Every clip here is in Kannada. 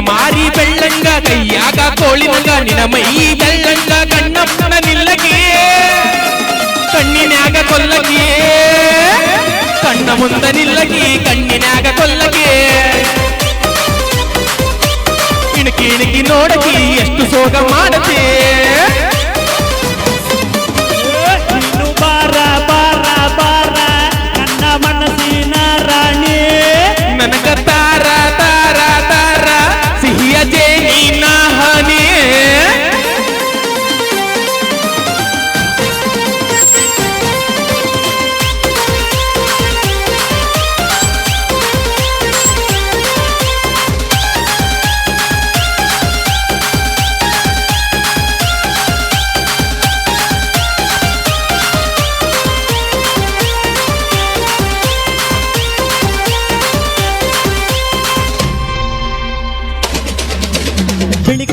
ಮಾರಿ ಬೆಳ್ಳಂಗ ಕೈಯಾಗ ಕೋಳಿನಂಗ ನಿನ ಮೈ ಬೆಳ್ಳಂಗ ಕಣ್ಣಪ್ಪನ ನಿಲ್ಲಗಿ ಕಣ್ಣಿನ್ಯಾಗ ಕೊಲ್ಲಗೆ ಕಣ್ಣ ಮುಂದ ನಿಲ್ಲಗಿ ಕಣ್ಣಿನ್ಯಾಗ ಕೊಲ್ಲಗೆ ಇಣಕಿ ಇಣಕಿ ನೋಡಕಿ ಎಷ್ಟು ಸೋಗ ಮಾಡತೆ. ಬಾರ ಬಾರ ಬಾರ ನನ್ನ ಮನಸ್ಸಿನ ರಾಣಿ. ನನಗ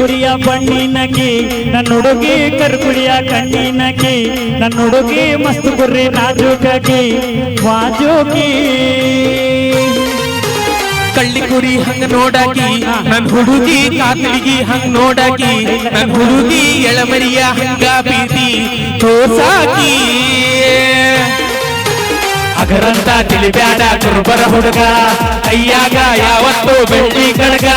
ಕುರಿಯ ಬಣ್ಣಿನಕಿ ನನ್ನ ಹುಡುಗಿ ಕಣ್ಣಿ ಕಣ್ಣಿನಕಿ ನನ್ನ ಹುಡುಗಿ ಮಸ್ತ್ ಕುರ್ರಿ ನಾಜೂಕಿ ವಾಜೂಕಿ. ಕಳ್ಳಿ ಕುರಿ ಹಂಗ ನೋಡಾಕಿ, ನನ್ ಹುಡುಗಿ ಕಾತಳಿಗಿ ಹಂಗ ನೋಡಾಕಿ, ನನ್ ಹುಡುಗಿ ಎಳಮರಿಯ ಹಂಗ ಬೀದಿ ತೋರ್ಸಾಕಿ. ಅಗರಂತ ತಿಳಿಬ್ಯಾಡ ಕುರುಬರ ಹುಡುಗ ಕೈಯಾಗ ಯಾವತ್ತು ಬೆಳ್ಳಿ ಕಡಗ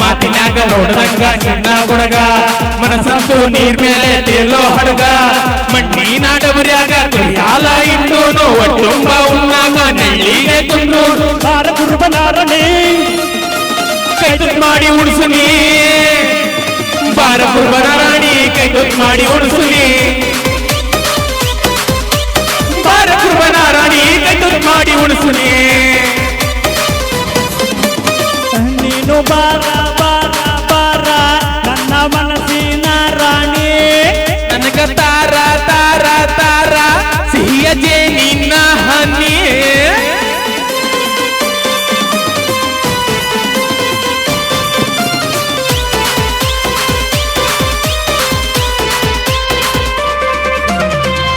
ಮಾತಿನಾಗ ನೋಡದಂಗ ಚಿನ್ನ ಹುಡುಗ ಮನಸ್ಸಂತೂ ನೀರ್ ಮೇಲೆ ತೇಲೋ ಹಡಗ ಮಣ್ಣಿನ ಡಬರ್ಯಾಗ ಕುರಿಯಾಲ ಇನ್ನೂನು ಒಟ್ಟುಂಬ ಉಣ್ಣಾಗ ನೆಳ್ಳಿಗೆ ತುಂಡು ಬಾರ ಕುರುಬನಾರಣಿ ಕೈ ತುತ್ತು ಮಾಡಿ ಉಳಿಸುನಿ ಬಾರ ಕುರ್ಬನ ರಾಣಿ ಕೈ ತುತ್ತು ಮಾಡಿ ಉಳಿಸುನಿ ಬಾರ ಕುರ್ಬನ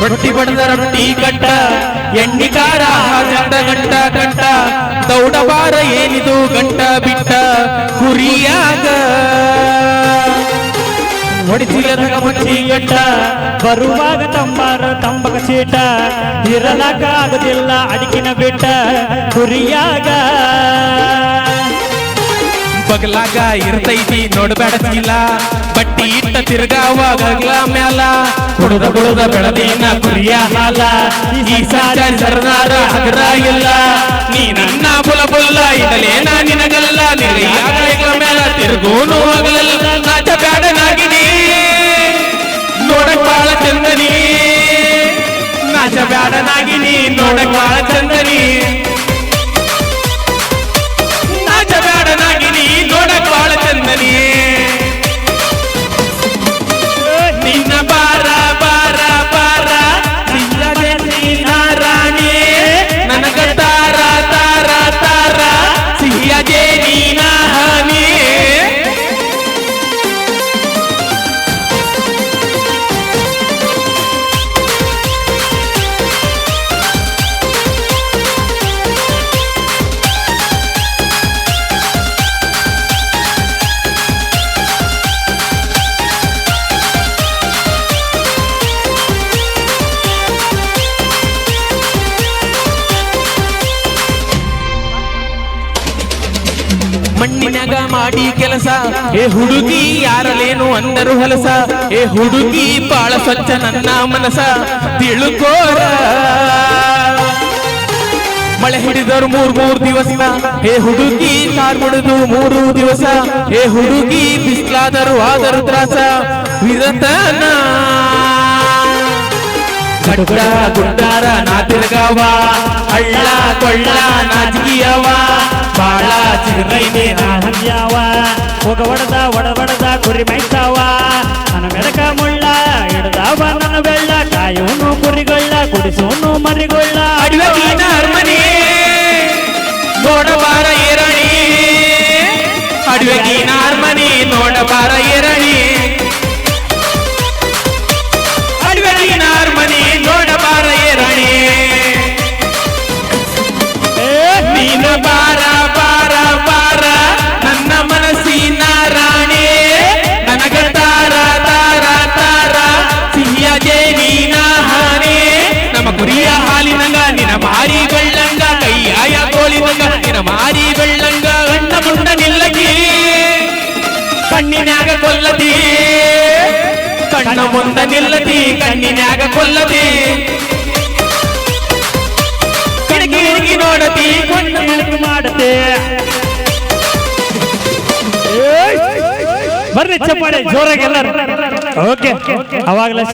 ರೊಟ್ಟಿ ಬಡದ ರೊಟ್ಟಿ ಗಂಟ, ಎಣ್ಣಿ ಖಾರ ಗಂಟ ಗಂಟ ದೌಡಬಾರ ಏನಿದು ಗಂಟ ಬಿಟ್ಟ ಕುರಿಯಾಗ ಹೊಡಿಸಿಲದ ಮುಚ್ಚಿ ಗಂಟ ಬರುವಾಗ ತಂಬಾರ ತಂಬಕ ಚೀಟ ಇರಲಾಕ ಆಗುದಿಲ್ಲ ಅಡಿಕಿನ ಬಿಟ್ಟ ಕುರಿಯಾಗ ಬಗಲಾಗ ಇರ್ತೈತಿ ನೋಡ್ಬೇಡ ಚೀಲ, ಬಟ್ಟಿ ಇಟ್ಟ ತಿರ್ಗಾವ ಮ್ಯಾಲ. ಕುಡ್ದ ಕುಡಿದ ಬೆಳದಿನ ಕುರಿಯ ಹಾಲ. ಈ ಸಾರಿ ಸರ್ದಾರ ಹಗರ ಇಲ್ಲ ನೀ ನನ್ನ ಬುಲ ಬುಲ್ಲ ಇದಲೇನ ನಿನಗಲ್ಲ. ನಿನಗ ಮೇಲ ತಿರುಗೋನು ಹೋಗಲಲ್ಲ. ನಾಚ ಬ್ಯಾಡನಾಗಿನಿ ನೋಡಕ್ ಬಾಳ ಚಂದನಿ. ನಾಚ ಬ್ಯಾಡನಾಗಿನಿ ನೋಡಕ್ ಬಾಳ ಚಂದನಿ. ಮಣ್ಣಿನಾಗ ಮಾಡಿ ಕೆಲಸ. ಏ ಹುಡುಗಿ ಯಾರಲೇನು ಅಂದರು ಹಲಸ. ಏ ಹುಡುಗಿ ಬಾಳ ಸ್ವಚ್ಛ ನನ್ನ ಮನಸ. ತಿಳುಕೋರ. ಮಳೆ ಹಿಡಿದರು ಮೂರ್ ಮೂರ್ ದಿವಸ. ಏ ಹುಡುಗಿ ಕಾರ್ ಮುಡಿದು ಮೂರು ದಿವಸ. ಏ ಹುಡುಗಿ ಬಿಸ್ಲಾದರು ಆದರು ತ್ರಾಸ. ವಿರತನ. ಗಡ್ಡ ಗುಂಡಾರ ನಾ ತಿರ್ಗಾವ ಹಳ್ಳ, ಕೊಳ್ಳ ನಾಜಿಗಿಯವ ಬಾಳ ಚಿರೈನೆ ನಾ ಹಂಗ್ಯಾವ ಹೋಗ ಒಡದ ಒಡಬಡದ ಕುರಿ ಮೈತಾವ ನನ್ನ ಮೆಡಕ ಮುಳ್ಳ ಹಿಡ್ದಾವ ನನ್ನ ಬೆಳ್ಳ. ಕಾಯೋನು ಕುರಿಗೊಳ್ಳ, ಕುಡಿಸೋನು ಮರಿಗೊಳ್ಳ. ಅಡಿವಗಿನ ಅರಮನೆ. ಕಣ್ಣ ಮುಂದ ನಿಲ್ಲದಿ ಕಣ್ಣಿನ್ಯಾಗ ಕೊಲ್ಲದಿ. ನೋಡತಿ ನೋಡದಿ ಕಣ್ಣು ಮಿಣುಕು ಮಾಡತೆ ಬರ್ರಿ ಚಪ್ಪಾಳೆ ಜೋರಾಗಿ ಎಲ್ಲರೂ. ಓಕೆ. ಅವಾಗಲೇ